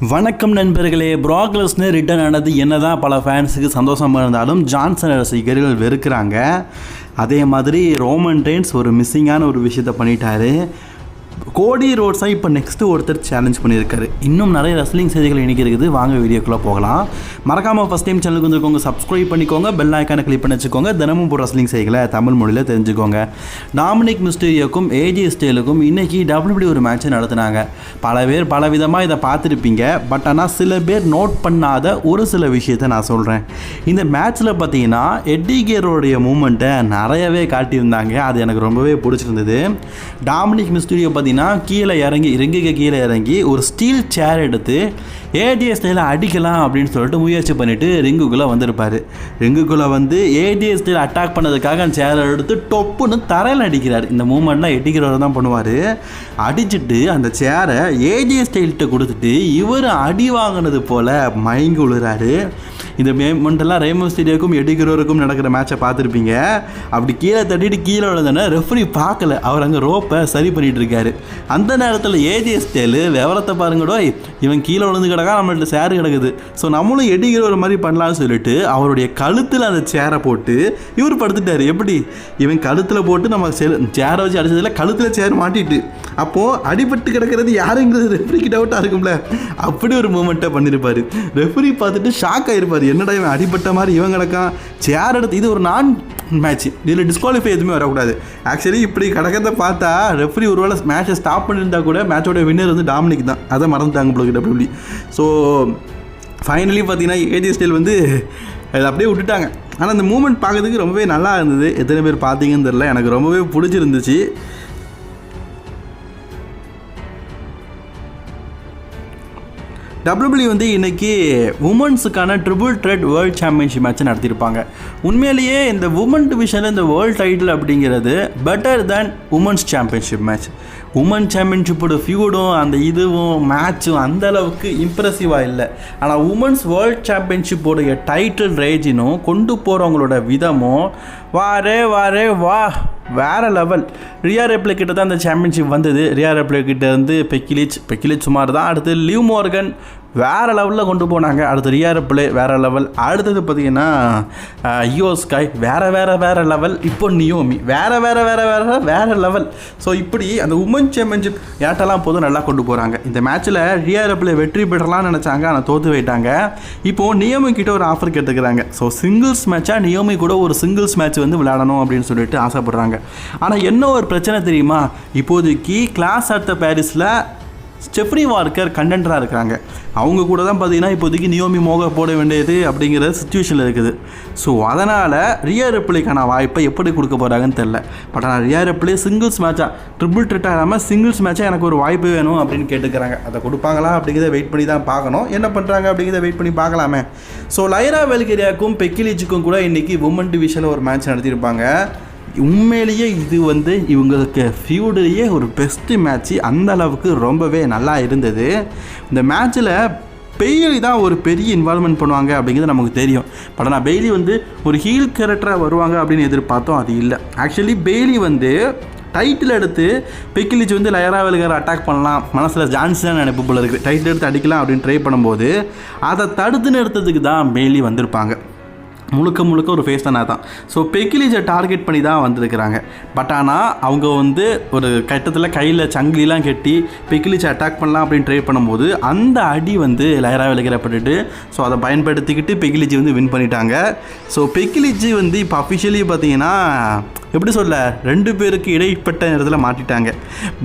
வணக்கம் நண்பர்களே ப்ராக்லஸ்னு ரிட்டர்ன் ஆனது என்னதான் பல ஃபேன்ஸுக்கு சந்தோஷமாக இருந்தாலும் ஜான்சன் ரசிகர்கள் வெறுக்கிறாங்க. அதே மாதிரி ரோமன் ட்ரெயின்ஸ் ஒரு மிஸ்ஸிங்கான ஒரு விஷயத்த பண்ணிட்டாரு. கோடி ரோட்ஸாக இப்போ நெக்ஸ்ட்டு ஒருத்தர் சேலஞ்ச் பண்ணியிருக்காரு. இன்னும் நிறைய ரெஸ்லிங் செய்திகள் இன்னைக்கு இருக்குது வாங்க வீடியோக்குள்ளே போகலாம். மறக்காமல் ஃபஸ்ட் டைம் சேனலுக்கு வந்துருக்கோங்க சப்ஸ்கிரைப் பண்ணிக்கோங்க. பெல் ஐக்கானை கிளிக் பண்ணி வச்சுக்கோங்க. தினமும் போகிற ரெஸ்லிங் செய்திகளை தமிழ் மொழியில் தெரிஞ்சுக்கோங்க. டாமினிக் மிஸ்டீரியோக்கும் ஏஜி ஸ்டேலுக்கும் இன்றைக்கி டபிள்யூபிடி ஒரு மேட்ச்சை நடத்துனாங்க. பல பேர் பல விதமாக இதை பார்த்துருப்பீங்க. பட் ஆனால் சில பேர் நோட் பண்ணாத ஒரு சில விஷயத்தை நான் சொல்கிறேன் இந்த மேட்ச்சில் பார்த்தீங்கன்னா எட்டி கேரோடைய மூமெண்ட்டை நிறையவே காட்டியிருந்தாங்க. அது எனக்கு ரொம்பவே பிடிச்சிருந்தது. டாமினிக் மிஸ்டீரியோ பார்த்தீங்கன்னா கீழே இறங்கி ரிங்குக்கு கீழே இறங்கி ஒரு ஸ்டீல் சேர் எடுத்து ஏடிஎஸ் அடிக்கலாம் அப்படின்னு சொல்லிட்டு முயற்சி பண்ணிவிட்டு ரிங்குக்குள்ளே வந்திருப்பார். ரிங்குக்குள்ளே வந்து ஏடிஎஸ் ஸ்டைல் அட்டாக் பண்ணதுக்காக அந்த சேரை எடுத்து டொப்புன்னு தரையில் அடிக்கிறார். இந்த மூமெண்ட்லாம் எட்டிக்கிறவர் தான் பண்ணுவார். அடிச்சிட்டு அந்த சேரை ஏடிஎஸ் ஸ்டைல்கிட்ட கொடுத்துட்டு இவர் அடி வாங்கினது போல் மயங்கி விழுறாரு இந்த மேமெண்ட்டெல்லாம் ரேமோ ஸ்டேடியோக்கும் எடிக்கிறவருக்கும் நடக்கிற மேட்சை பார்த்துருப்பீங்க. அப்படி கீழே தட்டிட்டு கீழே விழுந்தோன்னே ரெஃப்ரி பார்க்கல. அவர் அங்கே ரோப்பை சரி பண்ணிட்டு இருக்காரு. அந்த நேரத்தில் ஏஜிஎஸ் ஸ்டைலு விவரத்தை பாருங்கடோ இவன் கீழே விழுந்து கிடக்கா நம்மள்ட்ட சேர் கிடக்குது. ஸோ நம்மளும் எடிக்கிறவர் மாதிரி பண்ணலாம்னு சொல்லிட்டு அவருடைய கழுத்தில் அந்த சேரை போட்டு இவர் படுத்துட்டார். எப்படி? இவன் கழுத்தில் போட்டு நம்ம சேரை வச்சு அடிச்சதில் கழுத்தில் சேர் மாட்டிட்டு. அப்போது அடிபட்டு கிடக்கிறது யாருங்கிறது ரெஃப்ரிக்கு டவுட்டாக இருக்கும்ல. அப்படி ஒரு மூமெண்ட்டை பண்ணியிருப்பார் ரெஃப்ரி பார்த்துட்டு ஷாக் ஆகிருப்பார் என்னடா இவன் அடிபட்ட மாதிரி இவன் கிடக்கான்? சேர் எடுத்து இது ஒரு நான் மேட்ச் இதில் டிஸ்குவாலிஃபை எதுவுமே வரக்கூடாது. ஆக்சுவலி இப்படி கிடக்கிறத பார்த்தா ரெஃப்ரி ஒருவேளை மேட்சை ஸ்டாப் பண்ணியிருந்தா கூட மேட்சோட வின்னர் வந்து டாமினிக் தான். அதை மறந்துட்டாங்க உங்களுக்கு டபிள்யூபி ஸோ ஃபைனலி பார்த்தீங்கன்னா ஏஜி ஸ்டைல் வந்து அதை அப்படியே விட்டுட்டாங்க. ஆனால் அந்த மூமெண்ட் பார்க்கறதுக்கு ரொம்பவே நல்லா இருந்தது. எத்தனை பேர் பார்த்தீங்கன்னு தெரில எனக்கு ரொம்பவே பிடிச்சிருந்துச்சு. டபிள்யூபிள்யூ வந்து இன்னைக்கு உமன்ஸுக்கான triple threat world championship match நடத்தியிருப்பாங்க. உண்மையிலேயே இந்த உமன் டிவிஷனில் இந்த வேர்ல்ட் டைட்டில் அப்படிங்கிறது better than women's championship match women சாம்பியன்ஷிப்போட ஃபியூடும் அந்த இதுவும் மேட்சும் அந்த அளவுக்கு இம்ப்ரெசிவாக இல்லை. ஆனால் உமன்ஸ் வேர்ல்ட் சாம்பியன்ஷிப்போடைய டைட்டில் ரேஜினும் கொண்டு போகிறவங்களோட விதமும் வாரே வாரே வா வேற லெவல் ரியா ரெப்ளே கிட்ட தான் இந்த சாம்பியன்ஷிப் வந்தது. ரியா ரெப்ளே கிட்ட இருந்து பெக்கிலிச் பெக்கிலிச் சுமார் தான் அடுத்து லிவ் மோர்கன் வேறு லெவலில் கொண்டு போனாங்க. அடுத்து ரியா ரெப்ளே வேறு லெவல் அடுத்தது பார்த்தீங்கன்னா ஐயோ ஸ்கை வேறு வேறு வேறு லெவல் இப்போ நியோமி வேறு வேறு வேறு வேறு வேறு லெவல் ஸோ இப்படி அந்த உமன் சாம்பியன்ஷிப் ஏட்டெல்லாம் போதும் நல்லா கொண்டு போகிறாங்க இந்த மேட்ச்சில் ரியா ரெப்ளே வெற்றி பெறலாம்னு நினச்சாங்க. ஆனால் தோற்று போயிட்டாங்க. இப்போது நியோமி கிட்ட ஒரு ஆஃபர் கேட்டுக்கிறாங்க ஸோ சிங்கிள்ஸ் மேட்சாக நியோமி கூட ஒரு சிங்கிள்ஸ் மேட்ச் வந்து விளையாடணும் அப்படின்னு சொல்லிட்டு ஆசைப்படுறாங்க. ஆனால் என்ன ஒரு பிரச்சனை தெரியுமா? இப்போதைக்கு கிளாஸ் அட் த பாரிஸில் ஸ்டெஃப்ரி வார்க்கர் கண்டென்டராக இருக்கிறாங்க அவங்க கூட தான் பார்த்தீங்கன்னா இப்போதைக்கு நியோமி மோக போட வேண்டியது அப்படிங்கிற சுச்சுவேஷனில் இருக்குது. ஸோ அதனால் ரியா ரெப்ளிக்கான வாய்ப்பை எப்படி கொடுக்க போகிறாங்கன்னு தெரில பட் ஆனால் ரியா ரெப்ளி சிங்கிள்ஸ் மேட்சாக ட்ரிபிள் ட்ரிட்டாக இல்லாமல் சிங்கிள்ஸ் மேட்சாக எனக்கு ஒரு வாய்ப்பு வேணும் அப்படின்னு கேட்டுக்கிறாங்க. அதை கொடுப்பாங்களா அப்படிங்கிறத வெயிட் பண்ணி தான் பார்க்கணும். என்ன பண்ணுறாங்க அப்படிங்கிறத வெயிட் பண்ணி பார்க்கலாமே. ஸோ லைரா வெல்கேரியாவுக்கும் பெக்கிலிச்சுக்கும் கூட இன்றைக்கி உமன் டிவிஷனில் ஒரு மேட்ச் நடத்தியிருப்பாங்க. உண்மையிலேயே இது வந்து இவங்களுக்கு ஃபியூடுலேயே ஒரு பெஸ்ட்டு மேட்ச்சு அந்த அளவுக்கு ரொம்பவே நல்லா இருந்தது. இந்த மேட்ச்சில் பெய்லி தான் ஒரு பெரிய இன்வால்மெண்ட் பண்ணுவாங்க அப்படிங்கிறது நமக்கு தெரியும். பட் ஆனால் பெய்லி வந்து ஒரு ஹீல் கேரக்டராக வருவாங்க அப்படின்னு எதிர்பார்த்தோம் அது இல்லை. ஆக்சுவலி பெய்லி வந்து டைட்டில் எடுத்து பெக்கிலிச் வந்து லயரா வெலுகர் அட்டாக் பண்ணலாம் மனசில் ஜான்சன் நினைப்பு போல இருக்குது டைட்டில் எடுத்து அடிக்கலாம் அப்படின்னு ட்ரை பண்ணும்போது அதை தடுத்து நிறுத்தத்துக்கு தான் பெய்லி வந்திருப்பாங்க. முழுக்க முழுக்க ஒரு ஃபேஸ் தானே தான் ஸோ பெக்கிலிஜை டார்கெட் பண்ணி தான் வந்திருக்கிறாங்க. பட் ஆனால் அவங்க வந்து ஒரு கட்டத்தில் கையில் சங்கிலிலாம் கட்டி பெக்கிலிஜை அட்டாக் பண்ணலாம் அப்படின்னு ட்ரை பண்ணும்போது அந்த அடி வந்து லயரா விளக்கிறப்பட்டுட்டு ஸோ அதை பயன்படுத்திக்கிட்டு பெக்கிலிஜி வந்து வின் பண்ணிட்டாங்க. ஸோ பெக்கிலிஜி வந்து இப்போ அஃபிஷியலி பார்த்தீங்கன்னா எப்படி சொல்ல ரெண்டு பேருக்கு இடைப்பட்ட இடத்துல மாட்டிட்டாங்க.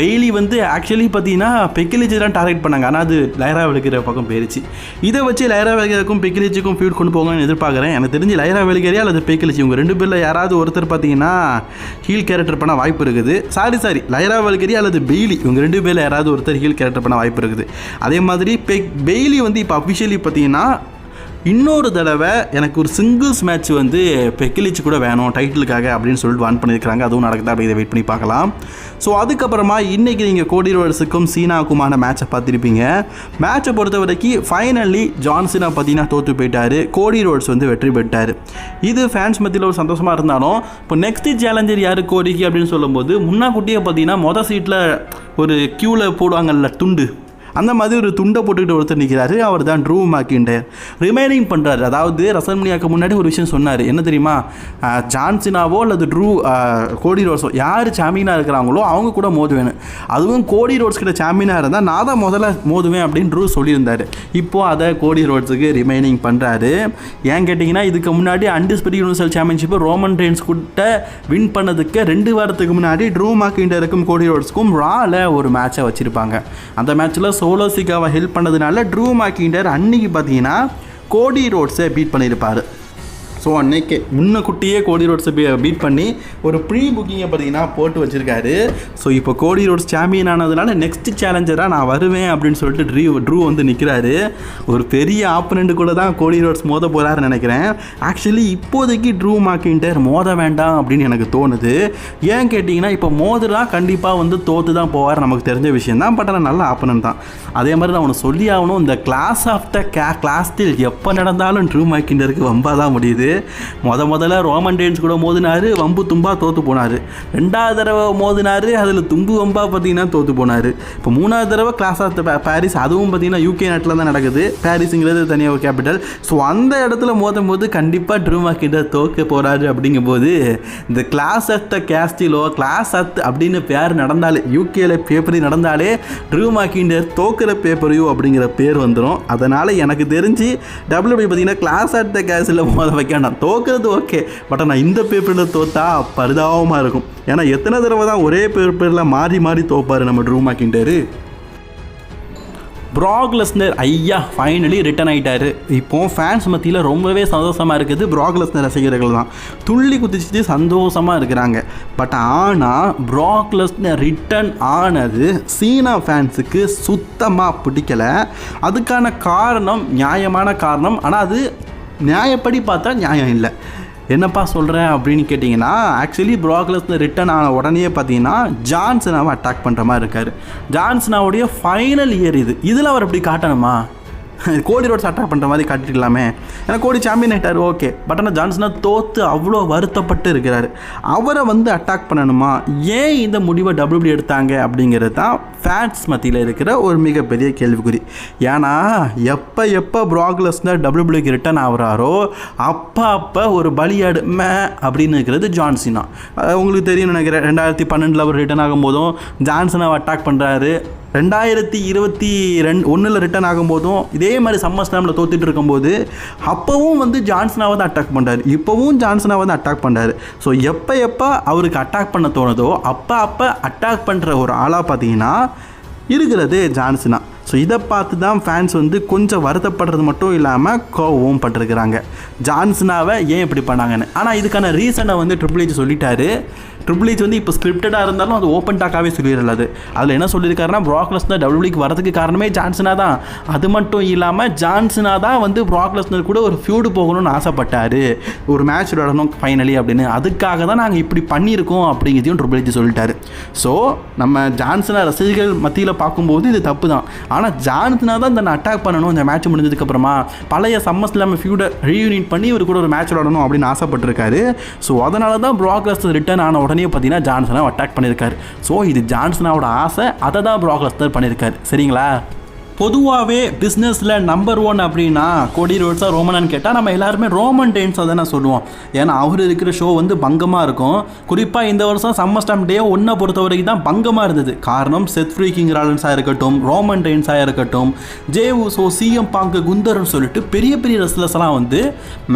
பெய்லி வந்து ஆக்சுவலி பார்த்தீங்கன்னா பெக்கிலிஜி தான் டார்கெட் பண்ணாங்க. ஆனால் அது லைரா வெளுக்கிற பக்கம் போயிருச்சு. இதை வச்சு லைரா வெளுக்கிறதுக்கும் பெக்கிலிஜிக்கும் ஃபீட் கொண்டு போகணும்னு எதிர்பார்க்குறேன். எனக்கு தெரிஞ்சு லைரா வெளுக்கிறியா அல்லது பெக்கிலிஜி? இவங்க ரெண்டு பேரில் யாராவது ஒருத்தர் பார்த்தீங்கன்னா ஹீல் கேரக்டர் பண்ண வாய்ப்பு இருக்குது. சாரி சாரி லைரா வெளுக்கிறியா அல்லது பெய்லி இவங்க ரெண்டு பேரில் யாராவது ஒருத்தர் ஹீல் கேரக்டர் பண்ண வாய்ப்பு இருக்குது. அதே மாதிரி பெக் பெய்லி வந்து இப்போ அஃபிஷியலி பார்த்தீங்கன்னா இன்னொரு தடவை எனக்கு ஒரு சிங்கிள்ஸ் மேட்ச் வந்து பெக்கிலிச்சு கூட வேணும் டைட்டிலுக்காக அப்படின்னு சொல்லிட்டு வான் பண்ணியிருக்காங்க அதுவும் நடக்குதா அப்படி இதை வெயிட் பண்ணி பார்க்கலாம். ஸோ அதுக்கப்புறமா இன்றைக்கி நீங்கள் கோடி சீனாவுக்குமான மேட்சை பார்த்துருப்பீங்க. மேட்சை பொறுத்த வரைக்கும் ஃபைனலி ஜான்சனா பார்த்தீங்கன்னா தோற்று போயிட்டார். கோடி ரோட்ஸ் வந்து வெற்றி பெற்றார். இது ஃபேன்ஸ் மத்தியில் ஒரு சந்தோஷமாக இருந்தாலும் இப்போ நெக்ஸ்ட் சேலஞ்சர் யார் கோடிக்கு அப்படின்னு சொல்லும்போது முன்னாக்குட்டியே பார்த்தீங்கன்னா மொதல் சீட்டில் ஒரு க்யூவில் போடுவாங்கல்ல துண்டு. அந்த மாதிரி ஒரு துண்டை போட்டுக்கிட்டு ஒருத்தர் நிற்கிறாரு அவர் தான் ட்ரூ மேக்கிண்டர் ரிமைனிங் பண்ணுறாரு அதாவது ரசல்மனியாக்கு முன்னாடி ஒரு விஷயம் சொன்னார். என்ன தெரியுமா? ஜான்சினாவோ அல்லது ட்ரூ கோடி ரோட்ஸோ யார் சாம்பியனாக இருக்கிறாங்களோ அவங்க கூட மோதுவேன் அதுவும் கோடி ரோட்ஸ் கிட்ட சாம்பியனாக இருந்தால் நான் தான் முதல்ல மோதுவேன் அப்படின்னு ட்ரூ சொல்லியிருந்தார். இப்போது அதை கோடி ரோட்ஸுக்கு ரிமைனிங் பண்ணுறாரு ஏன் கேட்டிங்கன்னா இதுக்கு முன்னாடி அண்டிஸ்பிரி யூனிவர்சல் சாம்பியன்ஷிப்பை ரோமன் ரெயின்ஸ் கிட்ட வின் பண்ணதுக்கு ரெண்டு வாரத்துக்கு முன்னாடி ட்ரூ மாக்கிண்டருக்கும் கோடி ரோட்ஸ்க்கும் ரால ஒரு மேட்சை வச்சுருப்பாங்க. அந்த மேட்ச்சில் சோலோசிகாவை ஹெல்ப் பண்ணதுனால ட்ரூ மேக்கிண்டர் அன்னைக்கு பார்த்தீங்கன்னா கோடி ரோட்ஸை பீட் பண்ணியிருப்பார். ஸோ அன்னைக்கு முன்னக்குட்டியே கோடி ரோட்ஸை பீட் பண்ணி ஒரு ப்ரீ புக்கிங்கை பார்த்தீங்கன்னா போட்டு வச்சுருக்காரு. ஸோ இப்போ கோடி ரோட்ஸ் சாம்பியன் ஆனதுனால நெக்ஸ்ட் சேலஞ்சராக நான் வருவேன் அப்படின்னு சொல்லிட்டு ட்ரீ ட்ரூ வந்து நிற்கிறாரு ஒரு பெரிய ஆப்பனண்ட் கூட தான் கோடி ரோட்ஸ் மோத போகிறாருன்னு நினைக்கிறேன். ஆக்சுவலி இப்போதைக்கு ட்ரூ மாக்கின்டர் மோத வேண்டாம் அப்படின்னு எனக்கு தோணுது. ஏன் கேட்டிங்கன்னா இப்போ மோதுனா கண்டிப்பாக வந்து தோத்து தான் போவார் நமக்கு தெரிஞ்ச விஷயம் தான் பட் ஆனால் நல்ல ஆப்பனண்ட் தான். அதே மாதிரி நான் அவனை சொல்லி ஆகணும். இந்த கிளாஸ் ஆஃப் த கே கிளாஸ் ஸ்டில் எப்போ நடந்தாலும் ட்ரூ மார்க்கிண்டருக்கு வம்பா தான் முடியுது. முத முதல்ல ரோமன் டேன்ஸ் கூட மோதினாரு வம்பு தும்பா தோற்று போனார். ரெண்டாவது தடவை மோதினார் அதில் தும்பு வம்பா பார்த்தீங்கன்னா தோற்று போனார். இப்போ மூணாவது தடவை கிளாஸ் ஆஃப் பாரிஸ் அதுவும் பார்த்தீங்கன்னா யூகே நாட்டில் தான் நடக்குது. பாரிஸுங்கிறது தனியாக ஒரு கேபிட்டல் ஸோ அந்த இடத்துல மோதும் போது கண்டிப்பாக ட்ரூமா கிட்ட தோக்க போகிறாரு அப்படிங்கும்போது இந்த கிளாஸ் ஆஃப் த கேஸ்டிலோ கிளாஸ் ஆஃப் அப்படின்னு பேர் நடந்தாலே யூகேல பேப்பரி நடந்தாலே ட்ரூ மார்க்கிண்டர் தோக்கிற பேப்பரையோ அப்படிங்கிற பேர் வந்துடும் அதனால் எனக்கு தெரிஞ்சு டபிள்யூபி பார்த்தீங்கன்னா கிளாஸ் அட் த கேஸில் மோத வைக்க வேண்டாம் தோக்கிறது ஓகே பட் ஆனால் இந்த பேப்பரில் தோத்தா பரிதாபமாக இருக்கும். ஏன்னா எத்தனை தடவை தான் ஒரே பேப்பரில் மாறி மாறி தோப்பார் நம்ம ட்ரூ மார்க்கிண்டரு ப்ராக்லெஸ்னர் ஐயா ஃபைனலி ரிட்டன் ஆகிட்டார் இப்போது ஃபேன்ஸ் மத்தியில் ரொம்பவே சந்தோஷமாக இருக்குது ப்ராக்லெஸ்னர் ரசிகர்கள் தான். துள்ளி குதிச்சுட்டு சந்தோஷமாக இருக்கிறாங்க. பட் ஆனால் ப்ராக்லெஸ்னர் ரிட்டர்ன் ரிட்டன் ஆனது சீனா ஃபேன்ஸுக்கு சுத்தமாக பிடிக்கலை. அதுக்கான காரணம் நியாயமான காரணம் ஆனால் அது நியாயப்படி பார்த்தா நியாயம் இல்லை. என்னப்பா சொல்கிறேன் அப்படின்னு கேட்டிங்கன்னா ஆக்சுவலி ப்ராக்லஸில் ரிட்டன் ஆன உடனே பார்த்தீங்கன்னா ஜான்சனாவை அட்டாக் பண்ணுற மாதிரி இருக்கார். ஜான்சனாவுடைய ஃபைனல் இயர் இது. இதில் அவர் இப்படி காட்டணுமா? கோடி ரோட்ஸ் அட்டாக் பண்ணுற மாதிரி காட்டிக்கலாமே. ஏன்னா கோடி சாம்பியன் ஆகிட்டார் ஓகே பட் ஆனால் ஜான்சனா தோற்று அவ்வளோ வருத்தப்பட்டு இருக்கிறார். அவரை வந்து அட்டாக் பண்ணணுமா? ஏன் இந்த முடிவை டபிள்யூபி எடுத்தாங்க அப்படிங்கிறது தான் ஃபேன்ஸ் மத்தியில் இருக்கிற ஒரு மிகப்பெரிய கேள்விக்குறி. ஏன்னா எப்போ எப்போ ப்ராக்லஸ்னர் டபிள்யூபிள்யூக்கு ரிட்டர்ன் ஆகுறாரோ அப்போ அப்போ ஒரு பலியாடு மே அப்படின்னு இருக்கிறது ஜான்சினா உங்களுக்கு தெரியும் நினைக்கிறேன் ரெண்டாயிரத்தி பன்னெண்டில் அவர் ரிட்டர்ன் ஆகும்போதும் ஜான்சனை அட்டாக் பண்ணுறாரு ரெண்டாயிரத்தி இருபத்தி ரெண்டு ஒன்றில் ரிட்டர்ன் ஆகும்போதும் இதே மாதிரி சம்மர் ஸ்லாமில் தோத்துட்டு இருக்கும்போது அப்போவும் வந்து ஜான்சனாவை தான் அட்டாக் பண்ணுறாரு இப்போவும் ஜான்சனாவை தான் அட்டாக் பண்ணுறாரு ஸோ எப்போ எப்போ அவருக்கு அட்டாக் பண்ண தோணுதோ அப்போ அப்போ அட்டாக் பண்ணுற ஒரு ஆளாக பார்த்தீங்கன்னா இருக்கிறது ஜான்சனா ஸோ இதை பார்த்து தான் ஃபேன்ஸ் வந்து கொஞ்சம் வருத்தப்படுறது மட்டும் இல்லாமல் கோவம் பட்டிருக்கிறாங்க. ஜான்சனாவை ஏன் இப்படி பண்ணாங்கன்னு? ஆனால் இதுக்கான ரீசனை வந்து ட்ரிபிள் ஏஜ் சொல்லிட்டாரு. ட்ரிபிள் ஏஜ் வந்து இப்போ ஸ்கிரிப்டடாக இருந்தாலும் அது ஓப்பன் டாக்காகவே சொல்லிடலாது அதில் என்ன சொல்லியிருக்காருன்னா ப்ராக்லஸ்னர் டபிள்யூபிக்கு வரதுக்கு காரணமே ஜான்சனா தான். அது மட்டும் இல்லாமல் ஜான்சனா தான் வந்து ப்ராக்லஸ்னர் கூட ஒரு ஃபியூடு போகணும்னு ஆசைப்பட்டார். ஒரு மேட்ச் விளையாடணும் ஃபைனலி அப்படின்னு. அதுக்காக தான் நாங்கள் இப்படி பண்ணியிருக்கோம் அப்படிங்கிறதையும் ட்ரிபிள் ஏஜ் சொல்லிட்டாரு. ஸோ நம்ம ஜான்சனா ரசிகர்கள் மத்தியில் பார்க்கும்போது இது தப்பு தான் ஆனால் ஜான்சனா தான் தன்னை அட்டாக் பண்ணணும். இந்த மேட்ச் முடிஞ்சதுக்கப்புறமா பழைய சம்மர் ஸ்லாம ஃபியூடை ரீயூனிட் பண்ணி இவர் கூட ஒரு மேட்ச் விளையாடணும் அப்படின்னு ஆசைப்பட்டிருக்காரு. ஸோ அதனால தான் ப்ராக்லஸ்டர் ரிட்டர்ன் ஆன உடனே பார்த்தீங்கன்னா ஜான்சனாக அட்டாக் பண்ணியிருக்காரு. ஸோ இது ஜான்சனாவோட ஆசை. அதை தான் ப்ராக்லஸ்டர் பண்ணியிருக்காரு. சரிங்களா? பொதுவாகவே பிஸ்னஸில் நம்பர் ஒன் அப்படின்னா கோடி ரோட்ஸாக ரோமனான்னு கேட்டால் நம்ம எல்லாருமே ரோமன் டெயின்ஸாக தானே சொல்லுவோம். ஏன்னா அவர் இருக்கிற ஷோ வந்து பங்கமாக இருக்கும். குறிப்பாக இந்த வருஷம் சம்மர் ஸ்டாம் டே ஒன்றை பொறுத்த வரைக்கும் தான் பங்கமாக இருந்தது. காரணம் செத் ஃப்ரீக்கிங் ராலன்ஸாக இருக்கட்டும் ரோமன் டைன்ஸாக இருக்கட்டும் ஜே ஊசோ சிஎம் பாங்கு குந்தர்னு சொல்லிட்டு பெரிய பெரிய ரெஸ்லர்ஸ்லாம் வந்து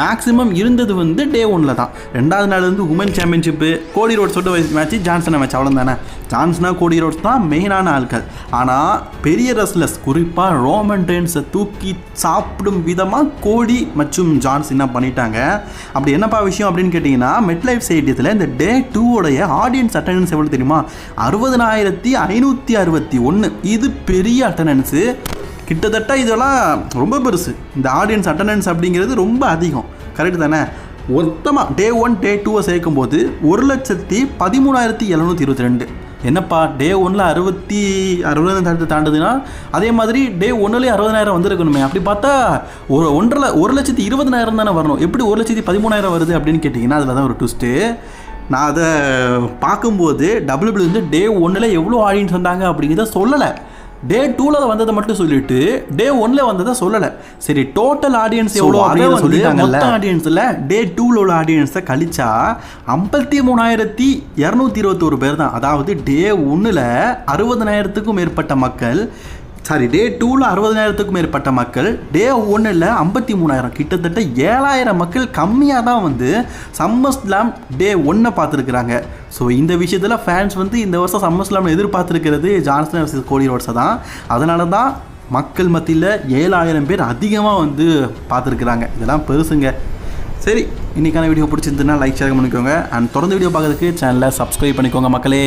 மேக்ஸிமம் இருந்தது வந்து டே ஒனில் தான். ரெண்டாவது நாள் வந்து உமன் சாம்பியன்ஷிப்பு கோடி ரோட்ஸ் சொல்லிட்டு மேட்ச் ஜான்சன் மேட்ச் அவ்வளோ தானே ஜான்சனா கோடி ரோட்ஸ் தான் மெயினான ஆட்கள் ஆனால் பெரிய ரெஸ்லர்ஸ் குறிப்பாக ரோமன் ரெயின்ஸை தூக்கி சாப்பிடும் விதமாக கோடி மற்றும் ஜான்ஸ் என்ன பண்ணிட்டாங்க? அப்படி என்னப்பா விஷயம் அப்படின்னு கேட்டிங்கன்னா மெட்லைஃப் ஸ்டேடியத்தில் இந்த டே டூவோடைய ஆடியன்ஸ் அட்டண்டன்ஸ் எவ்வளோ தெரியுமா? அறுபதனாயிரத்தி ஐநூற்றி அறுபத்தி ஒன்று இது பெரிய அட்டண்டன்ஸு கிட்டத்தட்ட இதெல்லாம் ரொம்ப பெருசு. இந்த ஆடியன்ஸ் அட்டண்டன்ஸ் அப்படிங்கிறது ரொம்ப அதிகம். கரெக்டு தானே? மொத்தமாக டே ஒன் டே டூவை சேர்க்கும்போது ஒரு லட்சத்தி பதிமூணாயிரத்தி எழுநூற்றி இருபத்தி ரெண்டு. என்னப்பா டே ஒன்றில் அறுபத்தி அறுபதாயிரத்து தாண்டுதுன்னா அதே மாதிரி டே ஒன்றுலேயே அறுபதாயிரம் வந்திருக்கணுமே. அப்படி பார்த்தா ஒரு ஒன்றரை ஒரு லட்சத்தி இருபதனாயிரம் தானே வரணும். எப்படி ஒரு லட்சத்தி பதிமூணாயிரம் வருது அப்படின்னு கேட்டிங்கன்னா அதில் தான் ஒரு ட்விஸ்ட்டு நான் அதை பார்க்கும்போது டபுள்யூபிள்யூ வந்து டே ஒன்றில் எவ்வளோ ஆடின்னு சொன்னாங்க அப்படிங்கிறத சொல்லலை. டே டூவில் வந்ததை மட்டும் சொல்லிட்டு டே ஒன்ல வந்ததை சொல்லலை. சரி டோட்டல் ஆடியன்ஸ் எவ்வளோ? அப்படின்னு சொல்லிட்டாங்கல்ல? ஆடியன்ஸில் டே டூவில் உள்ள ஆடியன்ஸை கழிச்சா ஐம்பத்தி மூணாயிரத்தி இரநூத்தி இருபத்தோரு பேர் தான். அதாவது டே ஒன்றில் அறுபதனாயிரத்துக்கும் மேற்பட்ட மக்கள் சாரி டே டூவில் அறுபதனாயிரத்துக்கும் மேற்பட்ட மக்கள் டே ஒன்றில் ஐம்பத்தி மூணாயிரம் கிட்டத்தட்ட ஏழாயிரம் மக்கள் கம்மியாக தான் வந்து சம்மர் ஸ்லாம் டே ஒன்றை பார்த்துருக்குறாங்க. ஸோ இந்த விஷயத்தில் ஃபேன்ஸ் வந்து இந்த வருஷம் சம்மர் ஸ்லாம் எதிர்பார்த்துருக்கிறது ஜான்சன் வர்சஸ் கோடி ரோட்ஸை தான். அதனால தான் மக்கள் மத்தியில் ஏழாயிரம் பேர் அதிகமாக வந்து பார்த்துருக்குறாங்க. இதெல்லாம் பெருசுங்க. சரி இன்னைக்கான வீடியோ பிடிச்சிருந்துன்னா லைக் ஷேர் பண்ணிக்கோங்க. அண்ட் தொடர்ந்து வீடியோ பார்க்குறதுக்கு சேனலை சப்ஸ்கிரைப் பண்ணிக்கோங்க மக்களே.